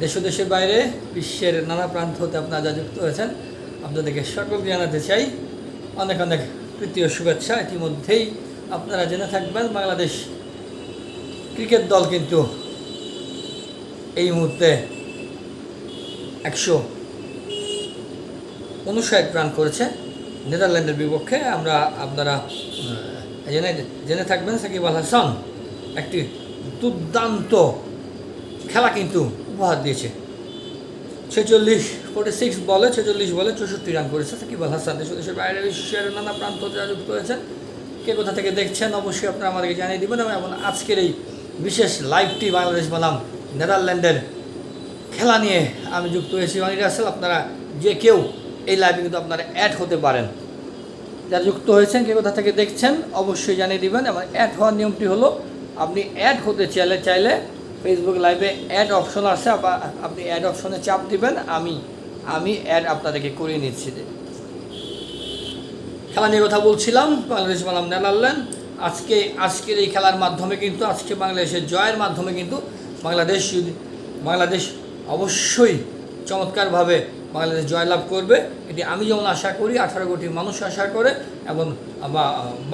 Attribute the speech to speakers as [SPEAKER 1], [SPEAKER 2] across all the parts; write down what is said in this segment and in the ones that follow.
[SPEAKER 1] দেশ দেশের বাইরে, বিশ্বের নানা প্রান্ত হতে আপনারা যা যুক্ত হয়েছেন, আপনাদেরকে সকলকে জানাতে চাই। অনেক অনেক তৃতীয় শুভেচ্ছা। ইতিমধ্যেই আপনারা জেনে থাকবেন, বাংলাদেশ ক্রিকেট দল কিন্তু এই মুহূর্তে একশো উনষাট রান করেছে। নেদারল্যান্ডের বিপক্ষে আমরা আপনারা জেনে জেনে থাকবেন সাকিব আল হাসান। একটি দুর্দান্ত খেলা কিন্তু উপহার দিয়েছে। ছেচল্লিশ ফোর্টি সিক্স বলে, ছেচল্লিশ বলে, চৌষট্টি রান করেছে। সাকিব আল হাসান, দেশ দেশের বাইরে বিশ্বের নানা প্রান্ত যারা যুক্ত হয়েছেন, কে কোথা থেকে দেখছেন অবশ্যই আপনারা আমাদেরকে জানিয়ে দেবেন। এবং আজকের এই বিশেষ লাইভটি বাংলাদেশ বনাম নেদারল্যান্ডের খেলা নিয়ে আমি যুক্ত হয়েছি। অনির রাসেল, আপনারা যে কেউ এই লাইভে কিন্তু আপনারা অ্যাড হতে পারেন। যারা যুক্ত হয়েছেন, কে কোথা থেকে দেখছেন, অবশ্যই জানিয়ে দিবেন। এবং অ্যাড হওয়ার নিয়মটি হলো, আপনি অ্যাড হতে চাইলে চাইলে ফেসবুক লাইভে অ্যাড অপশন আছে আপ- আপনি অ্যাড অপশনে চাপ দিবেন, আমি আমি অ্যাড আপনাদেরকে করিয়ে নিচ্ছি। খেলা নিয়ে কথা বলছিলাম, বাংলাদেশ বনাম নেদারল্যান্ড। আজকে, আজকের এই খেলার মাধ্যমে কিন্তু, আজকে বাংলাদেশের জয়ের মাধ্যমে কিন্তু বাংলাদেশ বাংলাদেশ অবশ্যই চমৎকারভাবে বাংলাদেশ জয়লাভ করবে। এটি আমি যেমন আশা করি, আঠারো কোটি মানুষ আশা করে এবং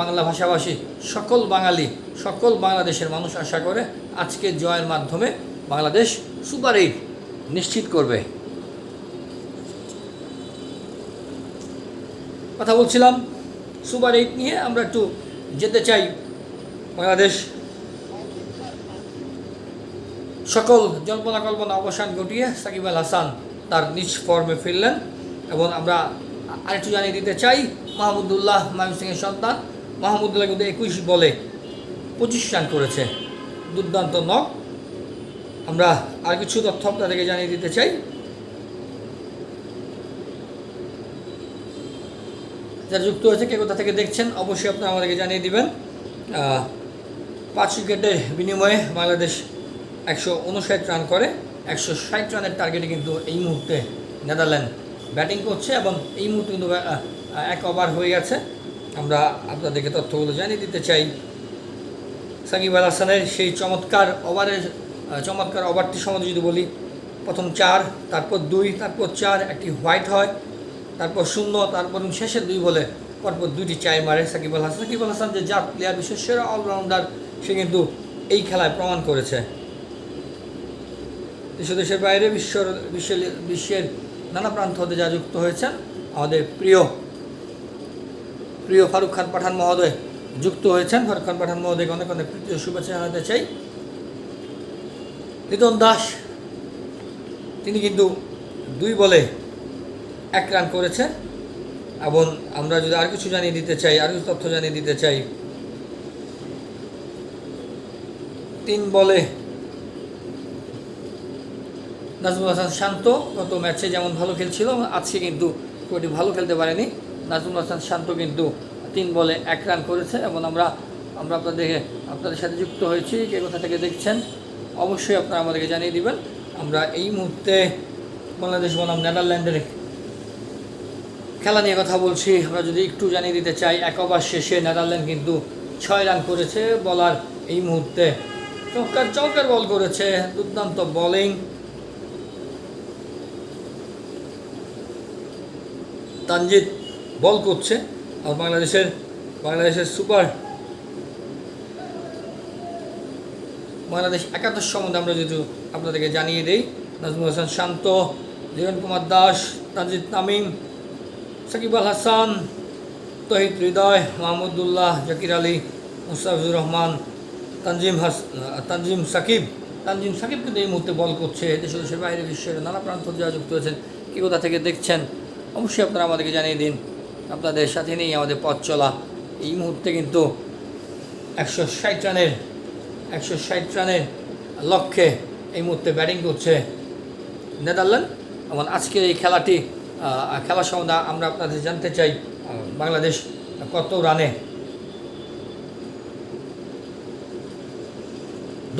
[SPEAKER 1] বাংলা ভাষাভাষী সকল বাঙালি, সকল বাংলাদেশের মানুষ আশা করে আজকে জয়ের মাধ্যমে বাংলাদেশ সুপার এইট নিশ্চিত করবে। কথা বলছিলাম সুপার এইট নিয়ে, আমরা একটু যেতে চাই বাংলাদেশ। সকল জল্পনা কল্পনা অবসান ঘটিয়ে সাকিব আল হাসান তার নিজ ফর্মে ফিরলেন এবং আমরা আরেকটু জানিয়ে দিতে চাই, মাহমুদুল্লাহ মাহিম সিংয়ের সন্তান, মাহমুদুল্লাহ কিন্তু একুশ বলে পঁচিশ রান করেছে। দুর্দান্ত নক আমরা আর কিছু তথ্য আপনাদেরকে জানিয়ে দিতে চাই। যারা যুক্ত হয়েছে, কে কোথা থেকে দেখছেন, অবশ্যই আপনারা আমাদেরকে জানিয়ে দিবেন। পাঁচ উইকেটের বিনিময়ে বাংলাদেশ একশো উনষাট রান করে। একশো ষাট রানের টার্গেটে কিন্তু এই মুহূর্তে নেদারল্যান্ড ব্যাটিং করছে এবং এই মুহূর্তে কিন্তু এক ওভার হয়ে গেছে। আমরা আপনাদেরকে তথ্যগুলো জানিয়ে দিতে চাই। সাকিব আল হাসানের সেই চমৎকার ওভারের চমৎকার ওভারটি সম্বন্ধে যদি বলি, প্রথম চার, তারপর দুই, তারপর চার, একটি হোয়াইট হয়, তারপর শূন্য, তারপর শেষের দুই বলে পরপর দুইটি চাই মারে সাকিব আল হাসান। সাকিব আল হাসান যে জাত প্লেয়ার বিশ্বের সেরা অলরাউন্ডার সে কিন্তু এই খেলায় প্রমাণ করেছে। দেশ দেশের বাইরে বিশ্বর বিশ্বের বিশ্বের নানা প্রান্ত হতে যা যুক্ত হয়েছেন, আমাদের প্রিয় প্রিয় ফারুক খান পাঠান মহোদয় যুক্ত হয়েছেন। ফারুক খান পাঠান মহোদয়কে অনেক অনেক প্রীতীয় শুভেচ্ছা জানাতে চাই। লিটন দাস, তিনি কিন্তু দুই বলে এক রান করেছে এবং আমরা যদি আর কিছু জানিয়ে দিতে চাই, আর কিছু তথ্য জানিয়ে দিতে চাই, তিন বলে নাজমুল হাসান শান্ত গত ম্যাচে যেমন ভালো খেলছিল, আজকে কিন্তু খুব ভালো খেলতে পারেনি। নাজমুল হাসান শান্ত কিন্তু তিন বলে এক রান করেছে এবং আমরা আমরা আপনাদেরকে আপনাদের সাথে যুক্ত হয়েছি, কে কোথা থেকে দেখছেন অবশ্যই আপনারা আমাদেরকে জানিয়ে দিবেন। আমরা এই মুহূর্তে বাংলাদেশ বনাম নেদারল্যান্ডের খেলা নিয়ে কথা বলছি। আমরা যদি একটু জানিয়ে দিতে চাই, এক ওভার শেষে নেদারল্যান্ড কিন্তু ছয় রান করেছে। বলার এই মুহূর্তে চমৎকার চমৎকার বল করেছে। দুর্দান্ত বোলিং তানজিদ বল করছে আর বাংলাদেশের বাংলাদেশের সুপার বাংলাদেশ একাদশ সম্বন্ধে আমরা যেহেতু আপনাদেরকে জানিয়ে দিই, নাজমুল হাসান শান্ত ধীরেন কুমার দাস, তানজিদ তামিম, সাকিব আল হাসান, তহিদ হৃদয়, মাহমুদুল্লাহ, জাকির আলী, মুস্তাফিজুর রহমান, তানজিম হাস, তানজিম সাকিব। তানজিম সাকিব কিন্তু এই মুহূর্তে বল করছে দেশ দেশের বাইরে বিশ্বের নানা প্রান্ত যারা যুক্ত হয়েছেন। কি কোথা থেকে দেখছেন? অবশ্যই আপনারা আমাদেরকে জানিয়ে দিন। আপনাদের সাথে নিয়ে আমাদের পথ চলা। এই মুহূর্তে কিন্তু একশো ষাট রানের, একশো ষাট রানের লক্ষ্যে এই মুহূর্তে ব্যাটিং করছে নেদারল্যান্ড। এবং আজকের এই খেলাটি খেলা সম্বন্ধে আমরা আপনাদের জানতে চাই বাংলাদেশ কত রানে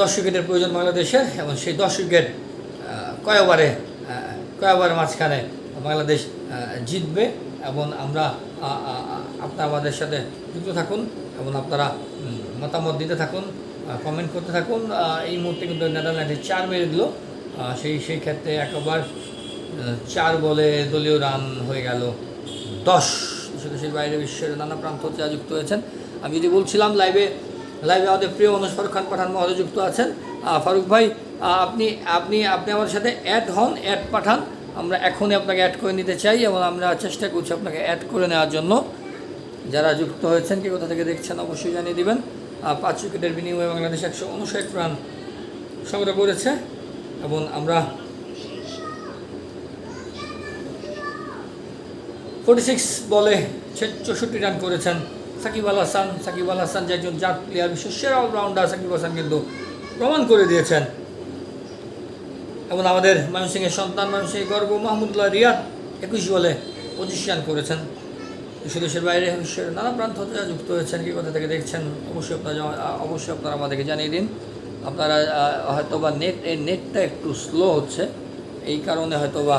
[SPEAKER 1] দশ উইকেটের প্রয়োজন বাংলাদেশে এবং সেই দশ উইকেট কয় ওভারে কয় ওভারের মাঝখানে বাংলাদেশ জিতবে এবং আমরা আপনারা আমাদের সাথে যুক্ত থাকুন এবং আপনারা মতামত দিতে থাকুন কমেন্ট করতে থাকুন। এই মুহূর্তে কিন্তু নেদারল্যান্ডে চার মেরে দিল। সেই সেই ক্ষেত্রে একবার চার বলে দলীয় রান হয়ে গেল দশ। দেশে দেশের বাইরে বিশ্বের নানা প্রান্ত যারা যুক্ত হয়েছেন। আমি যদি বলছিলাম, লাইভে লাইভে আমাদের প্রিয় মানুষ ফারুক খান পাঠান মহোদয় যুক্ত আছেন। ফারুক ভাই আপনি আপনি আপনি আমাদের সাথে অ্যাড হন অ্যাড পাঠান। আমরা এখনই আপনাকে অ্যাড করে নিতে চাই এবং আমরা চেষ্টা করছি আপনাকে অ্যাড করে নেওয়ার জন্য। যারা যুক্ত হয়েছেন, কি কোথা থেকে দেখছেন অবশ্যই জানিয়ে দেবেন। পাঁচ উইকেটের বিনিময়ে বাংলাদেশ একশো উনষাট রান সংগ্রহ করেছে এবং আমরা ফোর্টি সিক্স বলে চৌষট্টি রান করেছেন সাকিব আল হাসান। সাকিব আল হাসান যে একজন জাত প্লেয়ার বিশ্বের সেরা অলরাউন্ডার সাকিব হাসান কিন্তু প্রমাণ করে দিয়েছেন। এবং আমাদের ময়মনসিংহের সন্তান ময়মনসিংহের গর্ব, মাহমুদুল্লাহ রিয়াদ একুশ বলে পঁচিশ করেছেন। দেশ দেশের বাইরে বিশ্বের নানা প্রান্ত হতে যুক্ত হয়েছেন, কী কথা থেকে দেখছেন, অবশ্যই আপনারা অবশ্যই আপনারা আমাদেরকে জানিয়ে দিন। আপনারা হয়তো বা নেট এই নেটটা একটু স্লো হচ্ছে। এই কারণে হয়তো বা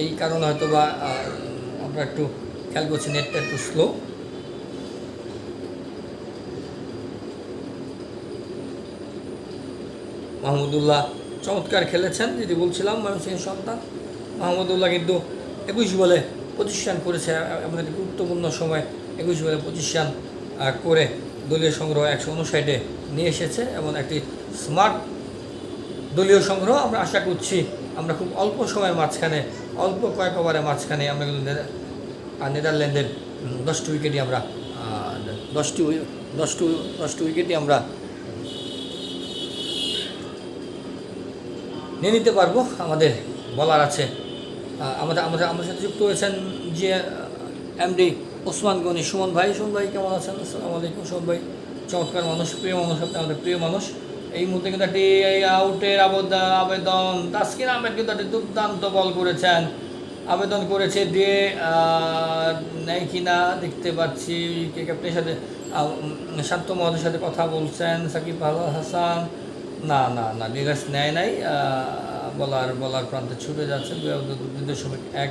[SPEAKER 1] এই কারণে হয়তো বা আমরা একটু খেয়াল করছি নেটটা একটু স্লো মাহমুদুল্লাহ চমৎকার খেলেছেন যদি বলছিলাম ময়মনসিংহের সন্তান মাহমুদুল্লাহ কিন্তু একুশ বলে পঁচিশ রান করেছে, এমন একটি গুরুত্বপূর্ণ সময় একুশ বলে পঁচিশ রান করে দলীয় সংগ্রহ একশো উনষাটে নিয়ে এসেছে এবং একটি স্মার্ট দলীয় সংগ্রহ। আমরা আশা করছি আমরা খুব অল্প সময়ের মাঝখানে, অল্প কয়েক ওভারের মাঝখানে আমরা কিন্তু নেদার- নেদারল্যান্ডের দশটি উইকেটই আমরা দশটি দশটি দশটি উইকেটই আমরা নিয়ে নিতে পারব। আমাদের বলার আছে। আমাদের আমাদের আমাদের সাথে যুক্ত হয়েছেন যে এমডি ওসমান গনি। সুমন ভাই সুমন ভাই কেমন আছেন? আসসালামু আলাইকুম, সুমন ভাই। চমৎকার মানুষ, প্রিয় মানুষ, আপনি আমাদের প্রিয় মানুষ। এই মুহূর্তে কিন্তু একটি আউটের আবেদন আবেদন, তাসকিন আহমেদ কিন্তু একটি দুর্দান্ত বল করেছেন। আবেদন করেছে দিয়ে নেয় কিনা দেখতে পাচ্ছি কে ক্যাপ্টেনের সাথে শান্ত মহোদয়ের সাথে কথা বলছেন, সাকিব আল হাসান। না না না ডিগাস নেয় নাই বলার বলার প্রান্তে ছুটে যাচ্ছে দুই দশমিক এক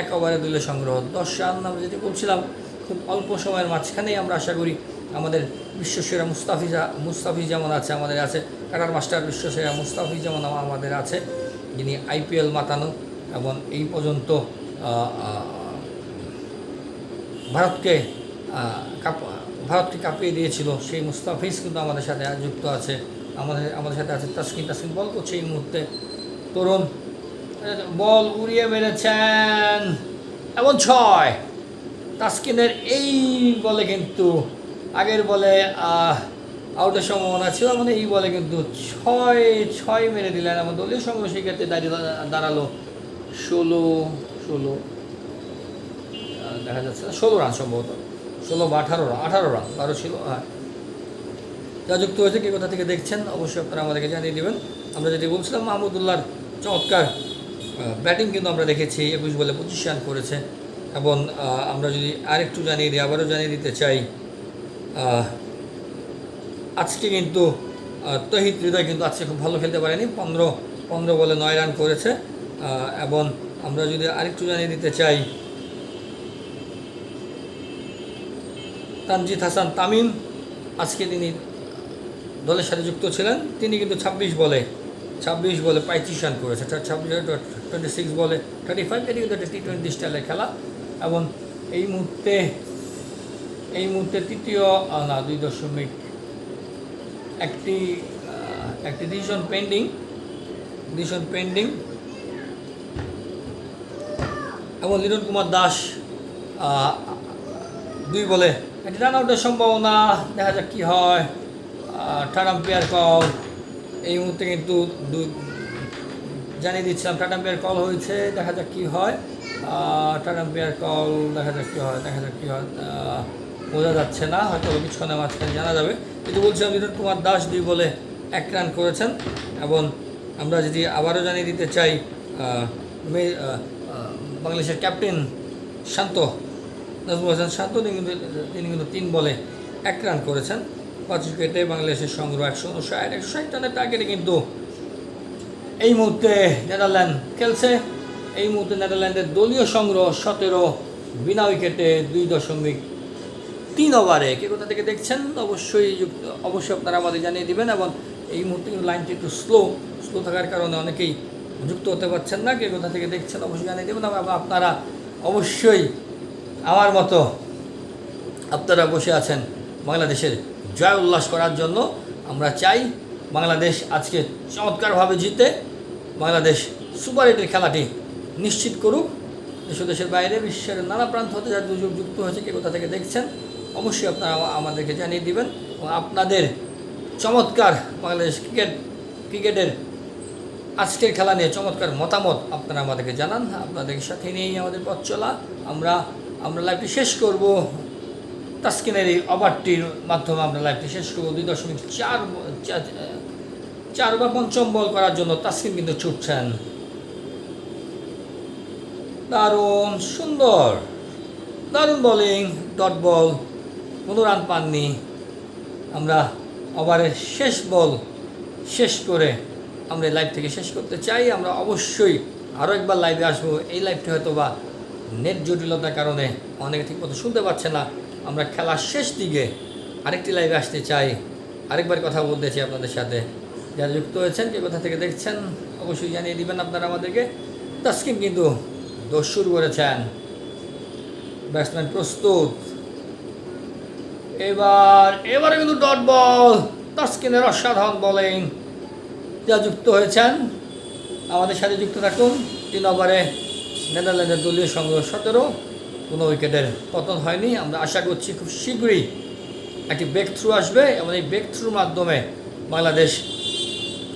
[SPEAKER 1] এক ওভারে দিলে সংগ্রহ দশ রান। আমরা যেটি বলছিলাম, খুব অল্প সময়ের মাঝখানেই আমরা আশা করি আমাদের বিশ্বসেরা মুস্তাফিজা, মুস্তাফিজ যেমন আছে, আমাদের আছে, কাটার মাস্টার বিশ্বসেরা মুস্তাফিজ যেমন আমাদের আছে, যিনি আইপিএল মাতানো এবং এই পর্যন্ত ভারতকে ভারতকে কাঁপিয়ে দিয়েছিল সেই মুস্তাফিজ কিন্তু আমাদের সাথে যুক্ত আছে। আমাদের আমাদের সাথে আছে তাসকিন। তাসকিন, বল করছে এই মুহূর্তে। তরুণ, বল উড়িয়ে মেরেছেন। এবং ছয়। তাসকিনের এই বলে কিন্তু, আগের বলে আউটের সম্ভাবনা ছিল মানে এই বলে কিন্তু ছয় ছয় মেরে দিলেন এবং দলীয় সংগ্রহ সেই ক্ষেত্রে দাঁড়িয়ে দাঁড়াল ষোলো ষোলো। দেখা যাচ্ছে ষোলো রান সম্ভবত। ষোলো বা আঠারো রান আঠারো রান, বারো ছিল হ্যাঁ যা যুক্ত হয়েছে, কে কোথা থেকে দেখছেন, অবশ্যই আপনারা আমাদেরকে জানিয়ে দেবেন। আমরা যেটি বলছিলাম, মাহমুদুল্লাহর চমৎকার ব্যাটিং কিন্তু আমরা দেখেছি, একুশ বলে পঁচিশ রান করেছে। এবং আমরা যদি আরেকটু জানিয়ে দিই, আবারও জানিয়ে দিতে চাই আজকে কিন্তু তহিদ হৃদয় কিন্তু আজকে খুব ভালো খেলতে পারেনি। পনেরো পনেরো বলে নয় রান করেছে। এবং আমরা যদি আরেকটু জানিয়ে দিতে চাই, তানজিদ হাসান তামিম, আজকে তিনি দলের সাথে যুক্ত ছিলেন, তিনি কিন্তু ছাব্বিশ বলে ছাব্বিশ বলে পঁয়ত্রিশ রান করেছে। ছাব্বিশ টোয়েন্টি সিক্স বলে থার্টি ফাইভ এটি কিন্তু টি টোয়েন্টি স্টাইলের খেলা। এবং এই মুহূর্তে এই মুহূর্তে তৃতীয় না, দুই দশমিক একটি একটি ডিসিশন পেন্ডিং ডিসিশন পেন্ডিং এবং লিটন কুমার দাস দুই বলে, একটি রান আউটের সম্ভাবনা, দেখা যাক কী হয়। টাটা আম্পায়ার কল এই মুহূর্তে কিন্তু জানিয়ে দিচ্ছিলাম টাটা আম্পায়ার কল হয়েছে, দেখা যাক কী হয়। টাটা আম্পায়ার কল দেখা যাক কী হয়, দেখা যাক কী হয়। বোঝা যাচ্ছে না, হয়তো কিছুক্ষণের মাঝখানে জানা যাবে। কিন্তু বলছিলাম লিটন কুমার দাস দুই বলে এক রান করেছেন, এবং আমরা যদি আবারও জানিয়ে দিতে চাই বাংলাদেশের ক্যাপ্টেন শান্ত নাজমুল হাসান শান্ত তিনি কিন্তু তিন বলে এক রান করেছেন। পাঁচ উইকেটে বাংলাদেশের সংগ্রহ একশো ষাট একশো ষাট রানের টার্গেটে কিন্তু এই মুহূর্তে নেদারল্যান্ড খেলছে। এই মুহূর্তে নেদারল্যান্ডের দলীয় সংগ্রহ সতেরো, বিনা উইকেটে দুই দশমিক তিন ওভারে। কে কোথা থেকে দেখছেন? অবশ্যই যুক্ত, অবশ্যই আপনারা আমাদের জানিয়ে দিবেন এবং এই মুহূর্তে কিন্তু লাইনটি একটু স্লো স্লো থাকার কারণে অনেকেই যুক্ত হতে পারছেন না। কে কোথা থেকে দেখছেন? অবশ্যই জানিয়ে দেবেন এবং আপনারা অবশ্যই আমার মতো আপনারা বসে আছেন বাংলাদেশের জয় উল্লাস করার জন্য আমরা চাই বাংলাদেশ আজকে চমৎকারভাবে জিতে বাংলাদেশ সুপার এইটের খেলাটি নিশ্চিত করুক। দেশ দেশের বাইরে বিশ্বের নানা প্রান্ত হতে যারা দুযোগ যুক্ত হয়েছে, কে কোথা থেকে দেখছেন, অবশ্যই আপনারা আমাদেরকে জানিয়ে দিবেন এবং আপনাদের চমৎকার বাংলাদেশ ক্রিকেট, ক্রিকেটের আজকের খেলা নিয়ে চমৎকার মতামত আপনারা আমাদেরকে জানান। আপনাদের সাথে নিয়েই আমাদের পথ চলা। আমরা আমরা লাইভটি শেষ করব। তাস্কিনের এই ওভারটির মাধ্যমে আমরা লাইভটি শেষ করব। দুই দশমিক চার চার- বা পঞ্চম বল করার জন্য তাস্কিন কিন্তু ছুটছেন। দারুণ, সুন্দর, দারুণ বোলিং ডট বল কোনো রান পাননি। আমরা ওভারের শেষ বল শেষ করে আমরা লাইভ থেকে শেষ করতে চাই। আমরা অবশ্যই আরও একবার লাইভে আসব। এই লাইভটি হয়তো বা নেট জটিলতার কারণে অনেকে ঠিক মতো শুনতে পাচ্ছে না। আমরা খেলার শেষ দিকে আরেকটি লাইভে আসতে চাই। আরেকবার কথা বলতে চাই আপনাদের সাথে। যারা যুক্ত হয়েছেন, কে কোথা থেকে দেখছেন, অবশ্যই জানিয়ে দিবেন আপনারা আমাদেরকে। তাস্কিন কিন্তু দোষ শুরু করেছেন। ব্যাটসম্যান প্রস্তুত। এবার, এবারে কিন্তু ডট বল তাস্কিনের অসাধারণ বোলিং যা যুক্ত হয়েছেন, আমাদের সাথে যুক্ত থাকুন। তিন ওভারে নেদারল্যান্ডের দলীয় সংগ্রহ সতেরো। কোনো উইকেটের পতন হয়নি। আমরা আশা করছি খুব শীঘ্রই একটি ব্রেক থ্রু আসবে এবং এই ব্রেক থ্রুর মাধ্যমে বাংলাদেশ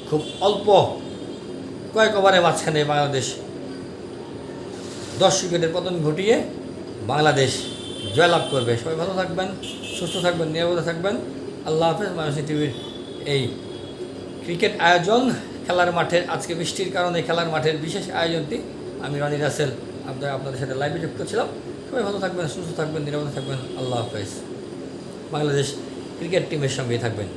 [SPEAKER 1] খুব অল্প কয়েক ওভারের মাঝখানে বাংলাদেশ দশ উইকেটের পতন ঘটিয়ে বাংলাদেশ জয়লাভ করবে। সবাই ভালো থাকবেন, সুস্থ থাকবেন, নিরাপদে থাকবেন। আল্লাহ হাফেজ মানসী টিভির এই ক্রিকেট আয়োজন খেলার মাঠের, আজকে বৃষ্টির কারণে খেলার মাঠের বিশেষ আয়োজনটি আমি রনি রাসেল আপনার আপনাদের সাথে লাইভে যুক্ত ছিলাম। সবাই ভালো থাকবেন সুস্থ থাকবেন নিরাপদে থাকবেন। আল্লাহ হাফেজ। বাংলাদেশ ক্রিকেট টিমের সঙ্গেই থাকবেন।